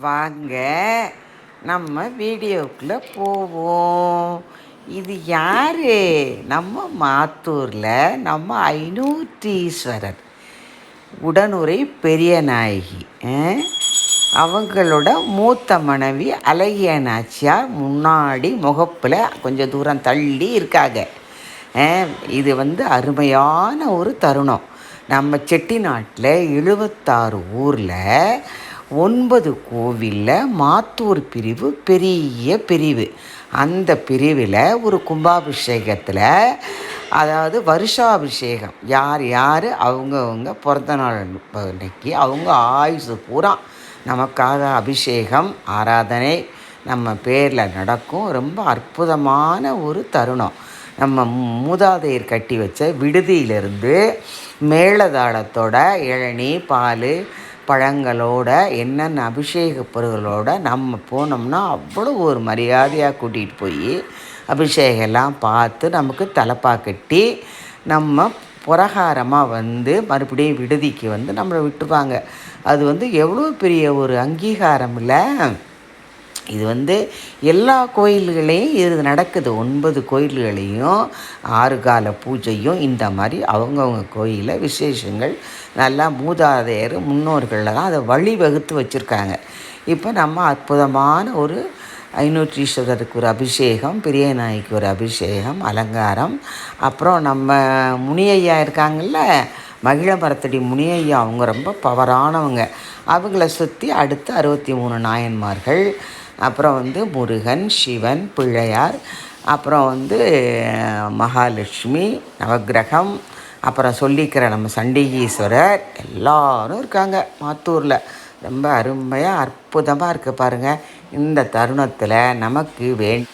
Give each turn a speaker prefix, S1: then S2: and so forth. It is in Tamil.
S1: வாங்க நம்ம வீடியோக்குள்ளே போவோம். இது யாரு? நம்ம மாத்தூரில் நம்ம ஐநூற்றீஸ்வரர். உடனுரை பெரிய நாயகி அவங்களோட மூத்த மனைவி அழகிய நாச்சியார் முன்னாடி முகப்பில் கொஞ்சம் தூரம் தள்ளி இருக்காங்க. இது வந்து அருமையான ஒரு தருணம். நம்ம செட்டிநாட்டில் எழுபத்தாறு ஊரில் ஒன்பது கோவிலில் மாத்தூர் பிரிவு பெரிய பிரிவு. அந்த பிரிவில் ஒரு கும்பாபிஷேகத்தில் அதாவது வருஷாபிஷேகம். யார் யார் அவங்கவுங்க பிறந்த நாள் அன்னைக்கு அவங்க ஆயுசு பூரா நமக்காக அபிஷேகம் ஆராதனை நம்ம பேரில் நடக்கும். ரொம்ப அற்புதமான ஒரு தருணம். நம்ம மூதாதையர் கட்டி வச்ச விடுதியிலிருந்து மேளதாளத்தோட இளநீ பால் பழங்களோட என்னென்ன அபிஷேக பொருள்களோட நம்ம போனோம்னா அவ்வளோ ஒரு மரியாதையாக கூட்டிகிட்டு போய் அபிஷேகம்லாம் பார்த்து நமக்கு தலைப்பாக கட்டி நம்ம புரகாரமாக வந்து மறுபடியும் விடுதிக்கு வந்து நம்மளை விட்டுருவாங்க. அது வந்து எவ்வளோ பெரிய ஒரு அங்கீகாரம் இல்லை. இது வந்து எல்லா கோயில்களையும் இது நடக்குது. ஒன்பது கோயில்களையும் ஆறு கால பூஜையும் இந்த மாதிரி அவங்கவுங்க கோயிலில் விசேஷங்கள். நல்லா மூதாதையர் முன்னோர்கள்லாம் அதை வழிவகுத்து வச்சுருக்காங்க. இப்போ நம்ம அற்புதமான ஒரு ஐநூற்றீஸ்வரருக்கு ஒரு அபிஷேகம் பெரிய நாய்க்கு ஒரு அபிஷேகம் அலங்காரம். அப்புறம் நம்ம முனியையா இருக்காங்கல்ல மகிழ மரத்தடி முனியையா அவங்க ரொம்ப பவரானவங்க. அவங்கள சுற்றி அடுத்து அறுபத்தி மூணு நாயன்மார்கள் அப்புறம் வந்து முருகன் சிவன் பிள்ளையார் அப்புறம் வந்து மகாலட்சுமி நவக்கிரகம் அப்புறம் சொல்லிக்கிற நம்ம சண்டிகீஸ்வரர் எல்லாரும் இருக்காங்க மாத்தூரில். ரொம்ப அருமையாக அற்புதமாக இருக்குது பாருங்கள் இந்த தருணத்தில் நமக்கு வேண்